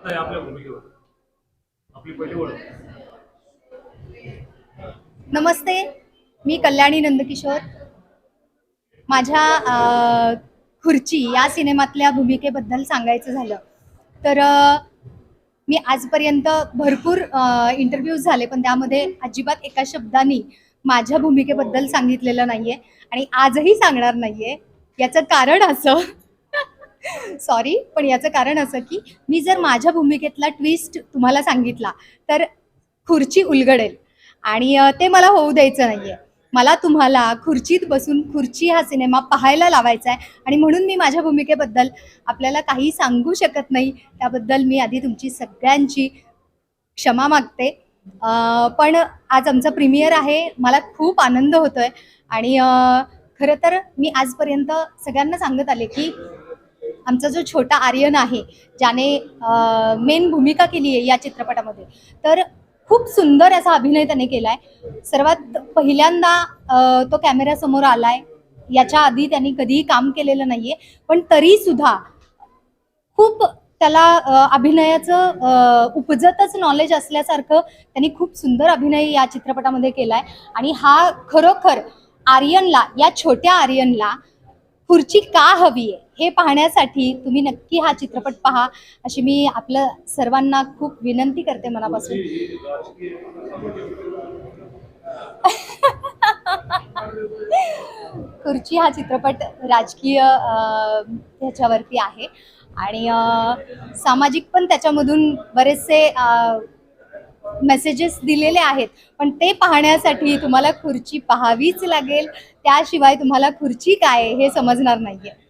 आता या आपल्या भूमिकेवर. आपली पहिली ओळख. नमस्ते मी कल्याणी नंदकिशोर. माझ्या खुर्ची या सिनेमातल्या भूमिकेबद्दल सांगायचं झालं तर मी आजपर्यंत भरपूर इंटरव्ह्यूज झाले पण त्यामध्ये अजिबात एका शब्दाने माझ्या भूमिकेबद्दल सांगितलेलं नाहीये आणि आजही सांगणार नाहीये. याचं कारण असं सॉरी पण याचं कारण असं की मी जर माझ्या भूमिकेतला ट्विस्ट तुम्हाला सांगितला तर खुर्ची उलगडेल. आणि ते मला होऊ द्यायचं नाहीये. मला तुम्हाला खुर्चीत बसून खुर्ची हा सिनेमा पाहायला लावायचा आहे आणि म्हणून मी माझ्या भूमिकेबद्दल आपल्याला काही सांगू शकत नाही त्याबद्दल मी आधी तुमची सगळ्यांची क्षमा मागते. पण आज आमचं प्रीमियर आहे मला खूप आनंद होतोय. आणि खरं तर मी आजपर्यंत सगळ्यांना सांगत आले की आमचा जो छोटा आर्यन आहे ज्याने मेन भूमिका केली आहे या चित्रपटामध्ये. तर खूप सुंदर असा अभिनय त्याने केलाय. सर्वात पहिल्यांदा तो कॅमेऱ्यासमोर आलाय. याच्या आधी त्यांनी कधीही काम केलेलं नाहीये. पण तरी सुद्धा खूप त्याला अभिनयाचं उपजतच नॉलेज असल्यासारखं त्यांनी खूप सुंदर अभिनय या चित्रपटामध्ये केलाय. आणि हा खरोखर आर्यनला या छोट्या आर्यनला खुर्ची का हवी आहे हे पाहण्यासाठी तुम्ही नक्की हा चित्रपट पहा. अशी मी आपलं सर्वांना खूप विनंती करते मनापासून. खुर्ची हा चित्रपट राजकीय ह्याच्यावरती आहे. आणि सामाजिक पण त्याच्यामधून बरेचसे मेसेजेस दिलेले आहेत. पण ते पाहण्यासाठी तुम्हाला खुर्ची पाहावीच लागेल. त्याशिवाय तुम्हाला खुर्ची काय आहे हे समजणार नाहीये.